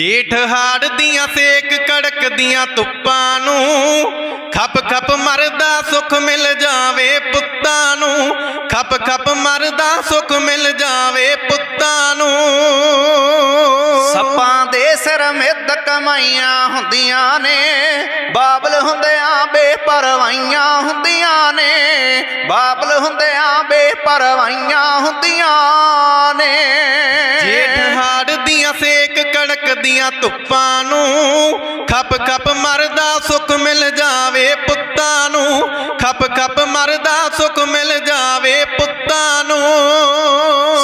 ਜੇਠ ਹਾੜ ਦੀਆਂ ਸੇਕ ਕੜਕਦੀਆਂ ਧੁੱਪਾਂ ਨੂੰ ਖੱਪ ਖੱਪ ਮਰਦਾ ਸੁੱਖ ਮਿਲ ਜਾਵੇ ਪੁੱਤਾਂ ਨੂੰ ਖੱਪ ਖੱਪ ਮਰਦਾ ਸੁੱਖ ਮਿਲ ਜਾਵੇ ਪੁੱਤਾਂ ਨੂੰ। ਸੱਪਾਂ ਦੇ ਸਿਰ ਮਿੱਧ ਕਮਾਈਆਂ ਹੁੰਦੀਆਂ ਨੇ ਬਾਬਲ ਹੁੰਦਿਆਂ ਬੇਪਰਵਾਹੀਆਂ ਹੁੰਦੀਆਂ ਨੇ ਬਾਬਲ ਹੁੰਦਿਆਂ ਬੇਪਰਵਾਹੀਆਂ ਹੁੰਦੀਆਂ ਨੇ। ਜੇਠ ਹਾੜ ਦੀਆਂ ਸੇਕ ਕੜਕਦੀਆਂ ਧੁੱਪਾਂ ਨੂੰ, ਖੱਪ ਖੱਪ ਮਰਦਾ ਸੁੱਖ ਮਿਲ ਜਾਵੇ ਪੁੱਤਾਂ ਨੂੰ, ਖੱਪ ਖੱਪ ਮਰਦਾ ਸੁੱਖ ਮਿਲ ਜਾਵੇ ਪੁੱਤਾਂ ਨੂੰ।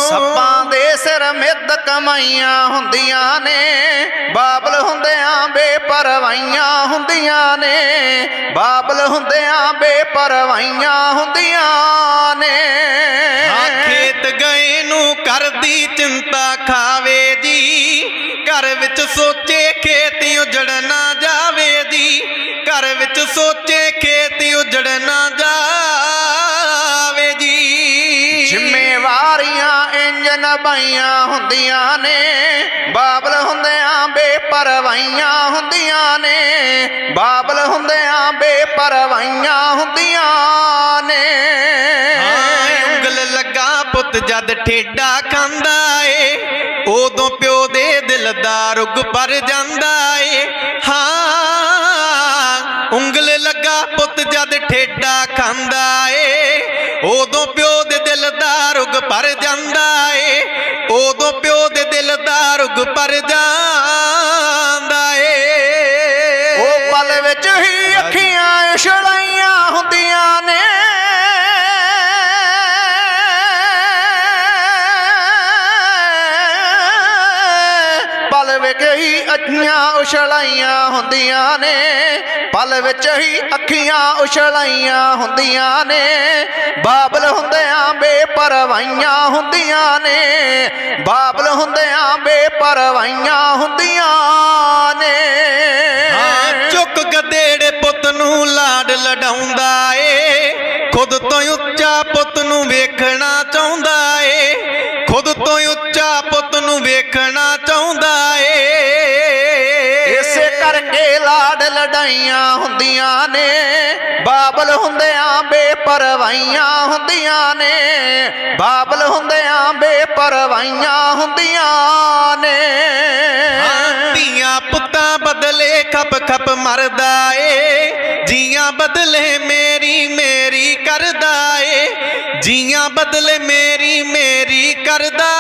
ਸੱਪਾਂ ਦੇ ਸਿਰ ਮਿੱਦ ਕਮਾਈਆਂ ਹੁੰਦੀਆਂ ਨੇ, ਬਾਬਲ ਹੁੰਦਿਆਂ ਬੇਪਰਵਾਈਆਂ ਹੁੰਦੀਆਂ ਨੇ, ਬਾਬਲ ਹੁੰਦਿਆਂ ਬੇਪਰਵਾਈਆਂ ਹੁੰਦੀਆਂ ਨੇ। ਸੋਚੇ ਖੇਤ ਉਜੜ ਨਾ ਜਾਵੇ ਜੀ ਘਰ ਵਿੱਚ ਸੋਚੇ ਖੇਤ ਉਜੜ ਨਾ ਜਾਵੇ ਜੀ ਜ਼ਿੰਮੇਵਾਰੀਆਂ ਇੰਜ ਨਿਭਾਈਆਂ ਹੁੰਦੀਆਂ ਨੇ। ਬਾਬਲ ਹੁੰਦਿਆਂ ਬੇਪਰਵਾਹੀਆਂ ਹੁੰਦੀਆਂ ਨੇ। ਬਾਬਲ ਹੁੰਦਿਆਂ ਬੇਪਰਵਾਹੀਆਂ ਹੁੰਦੀਆਂ ਨੇ। ਹਾਂ ਉਂਗਲ ਲੱਗਾ ਪੁੱਤ ਜਦ ਠੇਡਾ ਖਾਂਦਾ। ਦੇ ਦਿਲ ਦਾ ਰੁਗ ਪਰ ਜਾਂਦਾ ਏ। ਹਾਂ, ਉਂਗਲ ਲੱਗਾ ਪੁੱਤ ਜਦ ਠੇਡਾ ਖਾਂਦਾ ਏ। ਉਦੋਂ ਪਿਓ ਦੇ ਦਿਲ ਦਾ ਰੁਗ ਪਰ ਜਾਂਦਾ ਏ। ਉਦੋਂ ਪਿਓ ਦੇ ਦਿਲ ਦਾ ਰੁਗ ਪਰ ਜਾਂਦਾ ਏ। ਉਹ ਪਲ ਵਿੱਚ ਹੀ ਅੱਖੀਆਂ ਇਸ਼ੜਾਈਆਂ ਹੁੰਦੀਆਂ ਨੇ। ਪਲ ਵਿੱਚ ਹੀ ਅੱਖੀਆਂ ਉਛਲਾਈਆਂ ਹੁੰਦੀਆਂ ਨੇ। ਪਲ ਵਿੱਚ ਹੀ ਅੱਖੀਆਂ ਉਛਲਾਈਆਂ ਹੁੰਦੀਆਂ ਨੇ। ਬਾਬਲ ਹੁੰਦਿਆਂ ਬੇਪਰਵਾਹੀਆਂ ਹੁੰਦੀਆਂ ਨੇ। ਬਾਬਲ ਹੁੰਦਿਆਂ ਬੇਪਰਵਾਹੀਆਂ ਹੁੰਦੀਆਂ ਨੇ। ਹਾਂ, ਚੁੱਕ ਗਦੇੜੇ ਪੁੱਤ ਨੂੰ ਲਾਡ ਲਡਾਉਂਦਾ ਏ। ਖੁਦ ਤੋਂ ਉੱਚਾ ਪੁੱਤ ਨੂੰ ਵੇਖਣਾ ਚਾਹੁੰਦਾ ਏ। ਖੁਦ ਤੋਂ ਉੱਚਾ ਪੁੱਤ ਨੂੰ ਵੇਖਣਾ ਚਾਹੁੰਦਾ ਕਰਕੇ ਲਾਡ ਲੜਾਈਆਂ ਹੁੰਦੀਆਂ ਨੇ ਬਾਬਲ ਹੁੰਦਿਆਂ ਬੇਪਰਵਾਹੀਆਂ ਹੁੰਦੀਆਂ ਨੇ ਬਾਬਲ ਹੁੰਦਿਆਂ ਬੇਪਰਵਾਹੀਆਂ ਹੁੰਦੀਆਂ ਨੇ। ਹਾਂ, ਧੀਆਂ ਪੁੱਤਾਂ ਬਦਲੇ ਖੱਪ ਖੱਪ ਮਰਦਾ ਏ ਜੀਆਂ ਬਦਲੇ ਮੇਰੀ ਮੇਰੀ ਕਰਦਾ ਏ ਜੀਆਂ ਬਦਲੇ ਮੇਰੀ ਮੇਰੀ ਕਰਦਾ